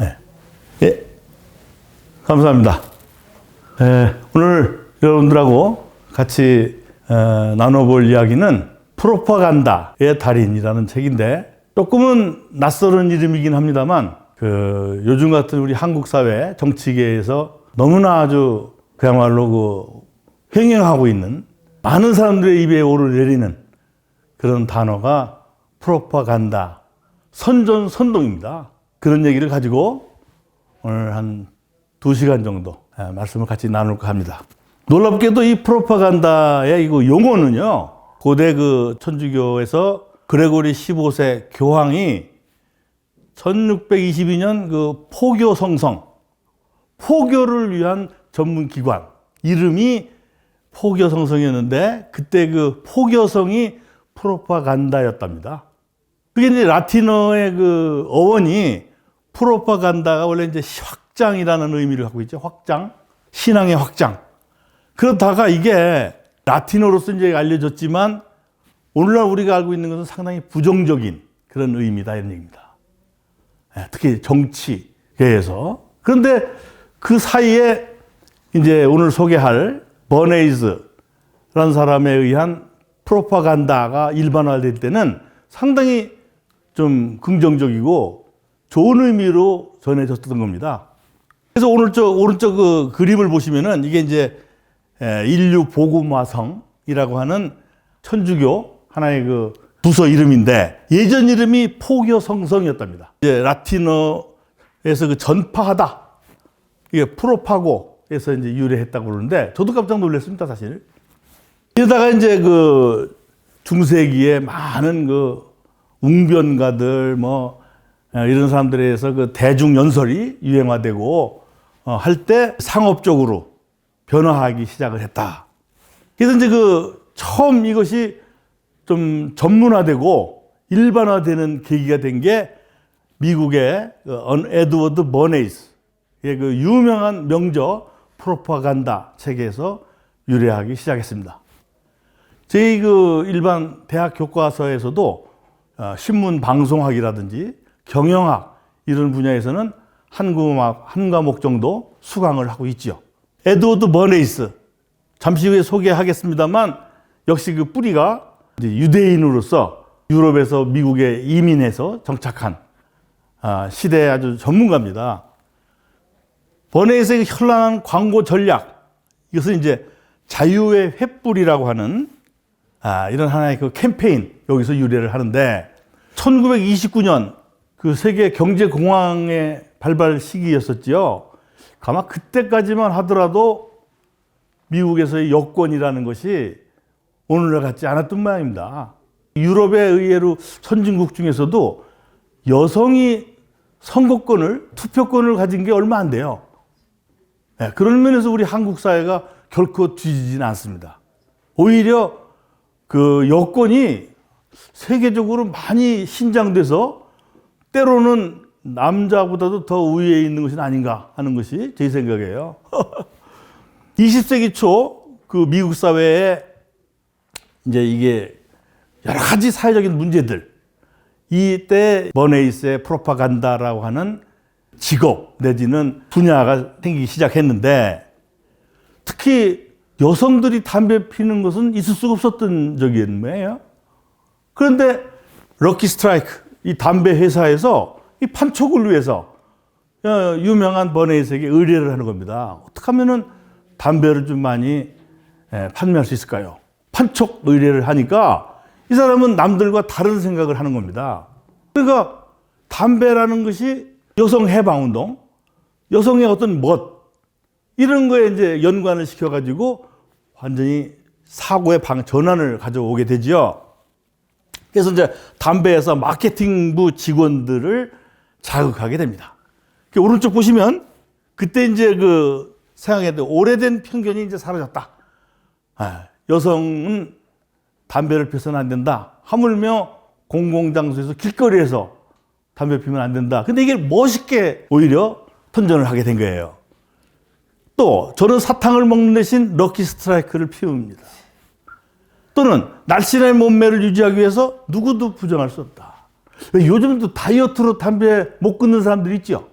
네. 예. 감사합니다. 예, 오늘 여러분들하고 같이 어, 나눠볼 이야기는 프로파간다의 달인이라는 책인데 조금은 낯설은 이름이긴 합니다만 그 요즘 같은 우리 한국 사회 정치계에서 너무나 아주 그야말로 그 횡행하고 있는 많은 사람들의 입에 오르내리는 그런 단어가 프로파간다, 선전 선동입니다. 그런 얘기를 가지고 오늘 한 두 시간 정도 예, 말씀을 같이 나눌까 합니다. 놀랍게도 이 프로파간다의 이거 용어는요, 고대 그 천주교에서 그레고리 15세 교황이 1622년 그 포교 성성, 포교를 위한 전문 기관, 이름이 포교 성성이었는데, 그때 그 포교성이 프로파간다였답니다. 그게 이제 라틴어의 그 어원이 프로파간다가 원래 이제 확장이라는 의미를 갖고 있죠. 확장. 신앙의 확장. 그러다가 이게 라틴어로서 이제 알려졌지만 오늘날 우리가 알고 있는 것은 상당히 부정적인 그런 의미다 이런 얘기입니다. 예, 특히 정치계에서. 그런데 그 사이에 이제 오늘 소개할 버네이즈라는 사람에 의한 프로파간다가 일반화될 때는 상당히 좀 긍정적이고 좋은 의미로 전해졌던 겁니다. 그래서 오른쪽 오른쪽 그 그림을 보시면은 이게 이제 인류 복음화성이라고 하는 천주교 하나의 그 부서 이름인데 예전 이름이 포교성성이었답니다. 이제 라틴어에서 그 전파하다 이게 프로파고에서 이제 유래했다고 그러는데 저도 깜짝 놀랐습니다 사실. 이러다가 이제 그 중세기에 많은 그 웅변가들 뭐 어, 이런 사람들에 의해서 그 대중 연설이 유행화되고 어, 할때 상업적으로 변화하기 시작을 했다. 그래서 이제 그 처음 이것이 좀 전문화되고 일반화되는 계기가 된 게 미국의 그 에드워드 버네이스 그 유명한 명저 프로파간다 책에서 유래하기 시작했습니다. 저희 그 일반 대학 교과서에서도 어, 신문 방송학이라든지 경영학 이런 분야에서는 한 과목, 한 과목 정도 수강을 하고 있지요. 에드워드 버네이스 잠시 후에 소개하겠습니다만 역시 그 뿌리가 유대인으로서 유럽에서 미국에 이민해서 정착한 아, 시대의 아주 전문가입니다. 버네이스의 현란한 광고 전략 이것은 이제 자유의 횃불이라고 하는 아, 이런 하나의 그 캠페인 여기서 유래를 하는데 1929년 그 세계 경제 공황의 발발 시기였었지요. 아마 그때까지만 하더라도 미국에서의 여권이라는 것이 오늘날 같지 않았던 모양입니다. 유럽의 의외로 선진국 중에서도 여성이 선거권을, 투표권을 가진 게 얼마 안 돼요. 네, 그런 면에서 우리 한국 사회가 결코 뒤지진 않습니다. 오히려 그 여권이 세계적으로 많이 신장돼서 때로는 남자보다도 더 우위에 있는 것이 아닌가 하는 것이 제 생각이에요. 20세기 초 그 미국 사회에 이제 이게 여러 가지 사회적인 문제들 이때 버네이스의 프로파간다라고 하는 직업 내지는 분야가 생기기 시작했는데 특히 여성들이 담배 피는 것은 있을 수가 없었던 적이었네요. 그런데 럭키 스트라이크 이 담배 회사에서 이 판촉을 위해서 어, 유명한 버네이스에게 의뢰를 하는 겁니다. 어떻게 하면은 담배를 좀 많이 예, 판매할 수 있을까요? 판촉 의뢰를 하니까 이 사람은 남들과 다른 생각을 하는 겁니다. 그러니까 담배라는 것이 여성 해방 운동, 여성의 어떤 멋 이런 거에 이제 연관을 시켜가지고 완전히 사고의 방 전환을 가져오게 되지요. 그래서 이제 담배에서 마케팅부 직원들을 자극하게 됩니다. 그 오른쪽 보시면 그때 이제 그 생각해도 오래된 편견이 이제 사라졌다. 아, 여성은 담배를 피워서는 안 된다. 하물며 공공장소에서 길거리에서 담배 피우면 안 된다. 근데 이게 멋있게 오히려 선전을 하게 된 거예요. 또 저는 사탕을 먹는 대신 럭키 스트라이크를 피웁니다. 또는 날씬의 몸매를 유지하기 위해서 누구도 부정할 수 없다. 요즘도 다이어트로 담배 못 끊는 사람들 있죠.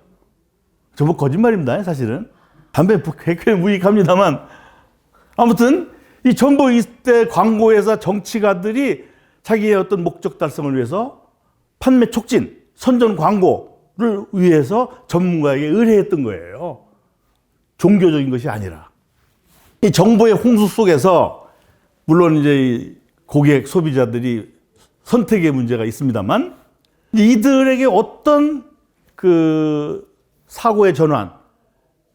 저뭐 거짓말입니다, 사실은. 담배 굉장히 무익합니다만. 아무튼, 이 전보 이때 광고회사 정치가들이 자기의 어떤 목적 달성을 위해서 판매 촉진, 선전 광고를 위해서 전문가에게 의뢰했던 거예요. 종교적인 것이 아니라. 이 정보의 홍수 속에서 물론 이제 이 고객 소비자들이 선택의 문제가 있습니다만 이들에게 어떤 그 사고의 전환,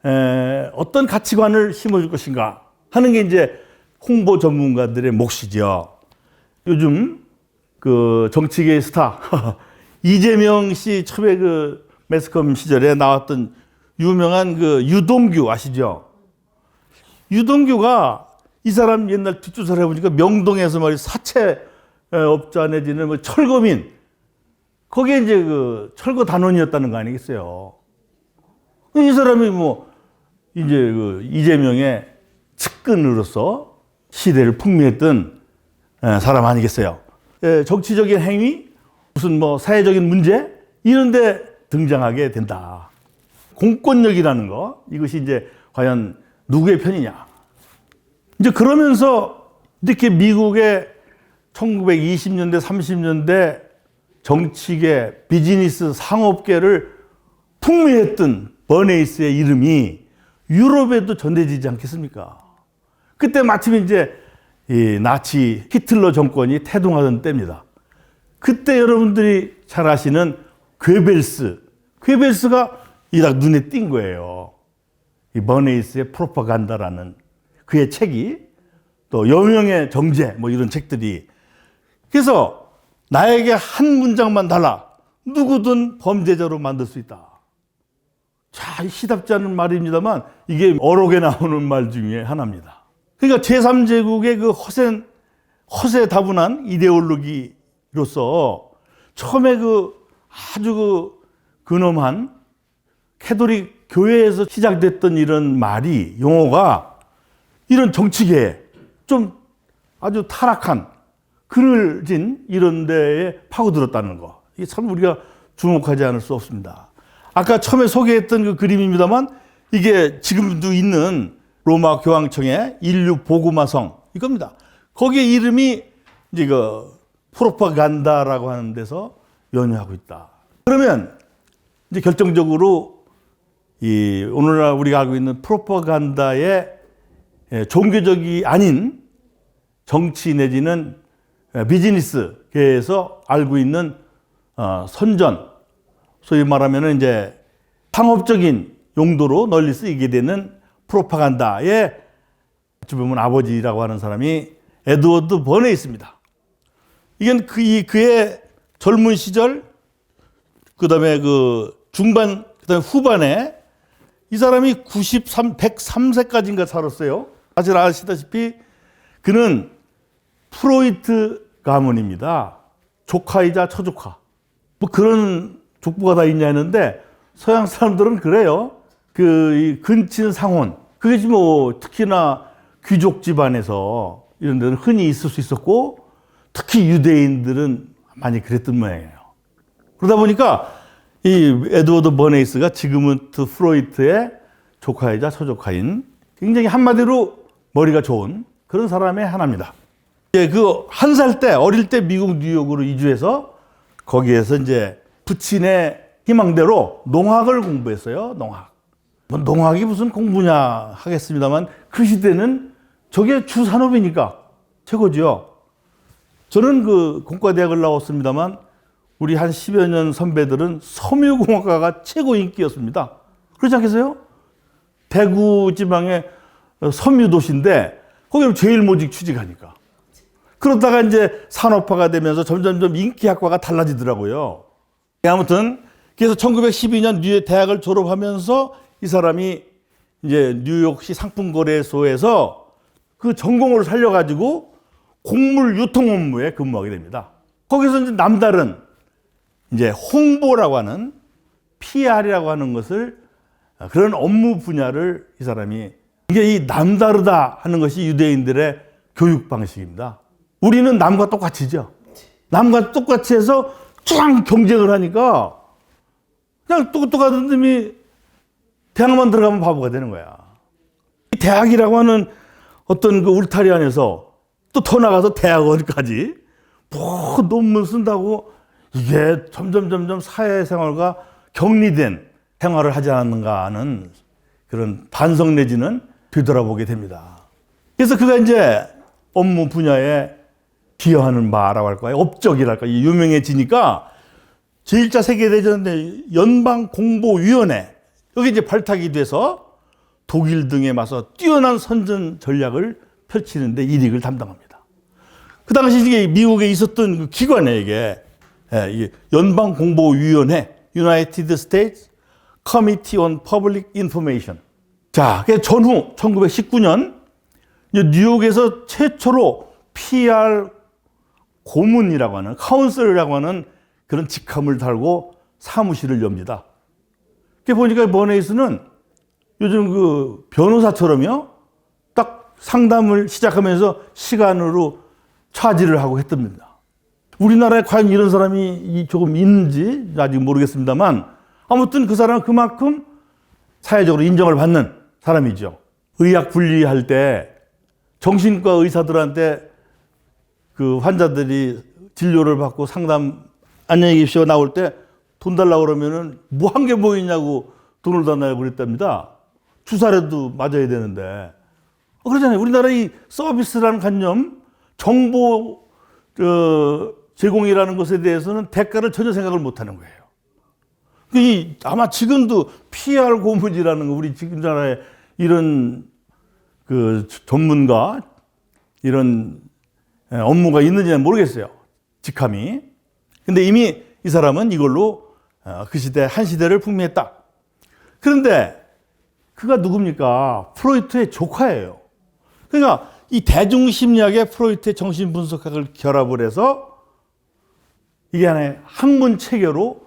에, 어떤 가치관을 심어줄 것인가 하는 게 이제 홍보 전문가들의 몫이죠. 요즘 그 정치계의 스타 이재명 씨 처음에 그 매스컴 시절에 나왔던 유명한 그 유동규 아시죠? 유동규가 이 사람 옛날 뒷조사를 해보니까 명동에서 말이 사채 업자 내지는 뭐 철거민 거기에 이제 그 철거 단원이었다는 거 아니겠어요? 이 사람이 뭐 이제 그 이재명의 측근으로서 시대를 풍미했던 에, 사람 아니겠어요? 에, 정치적인 행위, 무슨 뭐 사회적인 문제 이런데 등장하게 된다. 공권력이라는 거 이것이 이제 과연 누구의 편이냐? 이제 그러면서 이렇게 미국의 1920년대 30년대 정치계 비즈니스 상업계를 풍미했던 버네이스의 이름이 유럽에도 전해지지 않겠습니까? 그때 마침 이제 이 나치 히틀러 정권이 태동하던 때입니다. 그때 여러분들이 잘 아시는 괴벨스, 괴벨스가 이딱 눈에 띈 거예요. 이 버네이스의 프로파간다라는 그의 책이 또 여명의 정제 뭐 이런 책들이 그래서 나에게 한 문장만 달라 누구든 범죄자로 만들 수 있다. 자, 시답지 않은 말입니다만 이게 어록에 나오는 말 중에 하나입니다. 그러니까 제3제국의 그 허세, 허세 다분한 이데올로기로서 처음에 그 아주 그 근엄한 캐도릭 교회에서 시작됐던 이런 말이 용어가 이런 정치계에 좀 아주 타락한 그늘 진 이런 데에 파고들었다는 거. 이게 참 우리가 주목하지 않을 수 없습니다. 아까 처음에 소개했던 그 그림입니다만 이게 지금도 있는 로마 교황청의 인류 보고마성 이겁니다. 거기에 이름이 이제 그 프로파간다라고 하는 데서 연유하고 있다. 그러면 이제 결정적으로 이 오늘날 우리가 알고 있는 프로파간다의 예, 종교적이 아닌 정치 내지는 비즈니스계에서 알고 있는 어, 선전, 소위 말하면 이제 상업적인 용도로 널리 쓰이게 되는 프로파간다의 어찌 아버지라고 하는 사람이 에드워드 번에 있습니다. 이건 그, 이, 그의 젊은 시절, 그 다음에 그 중반, 그 다음에 후반에 이 사람이 93, 103세까지인가 살았어요. 사실 아시다시피 그는 프로이트 가문입니다. 조카이자 처조카. 뭐 그런 족보가 다 있냐 했는데 서양 사람들은 그래요. 그 근친 상혼. 그게 뭐 특히나 귀족 집안에서 이런 데는 흔히 있을 수 있었고 특히 유대인들은 많이 그랬던 모양이에요. 그러다 보니까 이 에드워드 버네이스가 지금은 그 프로이트의 조카이자 처조카인 굉장히 한마디로 머리가 좋은 그런 사람의 하나입니다. 예, 그 한 살 때 어릴 때 미국 뉴욕으로 이주해서 거기에서 이제 부친의 희망대로 농학을 공부했어요. 농학. 뭐 농학이 무슨 공부냐 하겠습니다만 그 시대는 저게 주 산업이니까 최고죠. 저는 그 공과대학을 나왔습니다만 우리 한 10여 년 선배들은 섬유공학과가 최고 인기였습니다. 그렇지 않겠어요? 대구 지방의 섬유도시인데 거기는 제일 모직 취직하니까. 그러다가 이제 산업화가 되면서 점점점 인기학과가 달라지더라고요. 아무튼 그래서 1912년 뉴욕 대학을 졸업하면서 이 사람이 이제 뉴욕시 상품거래소에서 그 전공을 살려가지고 곡물 유통 업무에 근무하게 됩니다. 거기서 이제 남다른 이제 홍보라고 하는 PR이라고 하는 것을 그런 업무 분야를 이 사람이 이게 이 남다르다 하는 것이 유대인들의 교육 방식입니다. 우리는 남과 똑같이죠. 남과 똑같이 해서 쫙 경쟁을 하니까 그냥 똑똑하던 놈이 대학만 들어가면 바보가 되는 거야. 이 대학이라고 하는 어떤 그 울타리 안에서 또 더 나가서 대학원까지 뭐 논문 쓴다고 이게 점점 점점 사회생활과 격리된 생활을 하지 않는가 하는 그런 반성 내지는 되돌아보게 됩니다. 그래서 그가 이제 업무 분야에 기여하는 바라고 할까요? 업적이랄까 유명해지니까 제1차 세계대전 때 연방공보위원회 여기 이제 발탁이 돼서 독일 등에 맞서 뛰어난 선전 전략을 펼치는데 일익을 담당합니다. 그 당시 이게 미국에 있었던 그 기관에 예, 이게 연방공보위원회 United States Committee on Public Information. 자, 그 전후 1919년 뉴욕에서 최초로 PR 고문이라고 하는 카운슬이라고 하는 그런 직함을 달고 사무실을 엽니다. 그 보니까 버네이스는 요즘 그 변호사처럼요, 딱 상담을 시작하면서 시간으로 차지를 하고 했답니다. 우리나라에 과연 이런 사람이 조금 있는지 아직 모르겠습니다만 아무튼 그 사람은 그만큼 사회적으로 인정을 받는 사람이죠. 의학 분리할 때 정신과 의사들한테 그 환자들이 진료를 받고 상담 안녕히 계십시오 나올 때 돈 달라고 그러면은 뭐 한 게 뭐 있냐고 돈을 달라고 그랬답니다. 주사라도 맞아야 되는데. 어, 그러잖아요. 우리나라 이 서비스라는 관념, 정보 어, 제공이라는 것에 대해서는 대가를 전혀 생각을 못 하는 거예요. 이 아마 지금도 PR 고문이라는 거 우리 지금 나라에 이런 그 전문가 이런 예, 업무가 있는지는 모르겠어요. 직함이. 근데 이미 이 사람은 이걸로 어, 그 시대 한 시대를 풍미했다. 그런데 그가 누굽니까? 프로이트의 조카예요. 그러니까 이 대중심리학의 프로이트의 정신분석학을 결합을 해서 이게 하나의 학문 체계로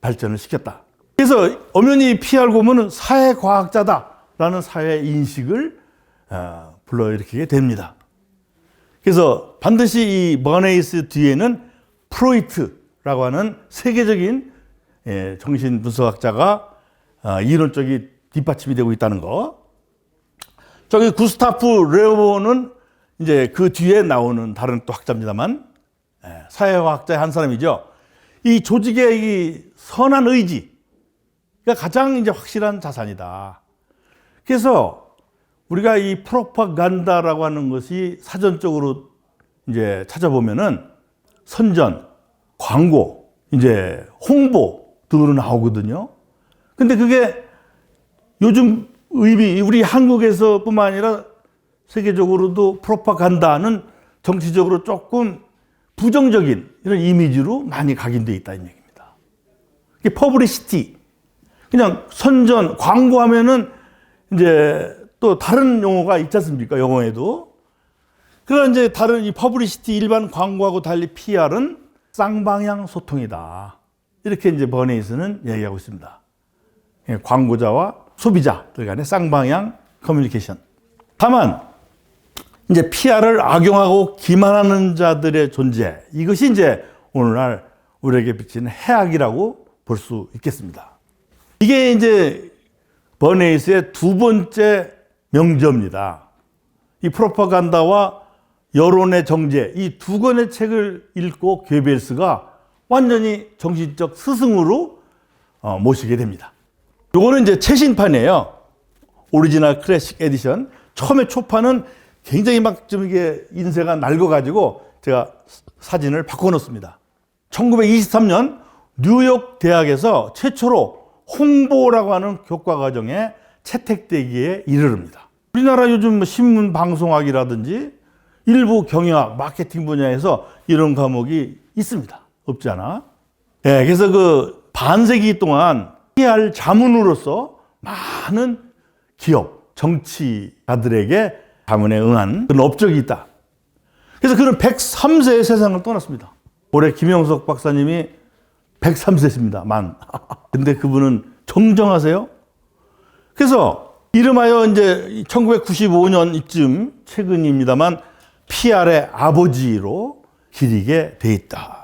발전을 시켰다. 그래서 엄연히 고문은 사회과학자다 라는 사회 인식을 어, 불러일으키게 됩니다. 그래서 반드시 이 버네이스 뒤에는 프로이트라고 하는 세계적인 예, 정신 분석학자가 어, 이론적이 뒷받침이 되고 있다는 거. 저기 구스타프 레오는 이제 그 뒤에 나오는 다른 또 학자입니다만 예, 사회과학자의 한 사람이죠. 이 조직의 이 선한 의지가 가장 이제 확실한 자산이다. 그래서 우리가 이 프로파간다라고 하는 것이 사전적으로 이제 찾아보면은 선전, 광고, 이제 홍보 등으로 나오거든요. 근데 그게 요즘 의미, 우리 한국에서뿐만 아니라 세계적으로도 프로파간다는 정치적으로 조금 부정적인 이런 이미지로 많이 각인되어 있다 이 얘기입니다. 퍼블리시티. 그냥 선전, 광고하면은 이제 또 다른 용어가 있지 않습니까? 영어에도. 그런 이제 다른 이 퍼블리시티 일반 광고하고 달리 PR은 쌍방향 소통이다. 이렇게 이제 버네이스는 얘기하고 있습니다. 예, 광고자와 소비자들 간의 쌍방향 커뮤니케이션. 다만 이제 PR을 악용하고 기만하는 자들의 존재 이것이 이제 오늘날 우리에게 비치는 해악이라고 볼 수 있겠습니다. 이게 이제 버네이스의 두 번째 명저입니다. 이 프로파간다와 여론의 정제 이 두 권의 책을 읽고 괴벨스가 완전히 정신적 스승으로 어, 모시게 됩니다. 요거는 이제 최신판이에요. 오리지널 클래식 에디션. 처음에 초판은 굉장히 막 좀 이게 인쇄가 낡아가지고 제가 사진을 바꿔놓습니다. 1923년 뉴욕 대학에서 최초로 홍보라고 하는 교과 과정에 채택되기에 이르릅니다. 우리나라 요즘 뭐 신문 방송학이라든지 일부 경영학, 마케팅 분야에서 이런 과목이 있습니다. 없지 않아? 예, 그래서 그 반세기 동안 PR 자문으로서 많은 기업, 정치가들에게 자문에 응한 그런 업적이 있다. 그래서 그는 103세의 세상을 떠났습니다. 올해 김영석 박사님이 103세십니다. 만. 근데 그분은 정정하세요? 그래서 이름하여 이제 1995년 이쯤 최근입니다만 PR의 아버지로 기리게 돼 있다.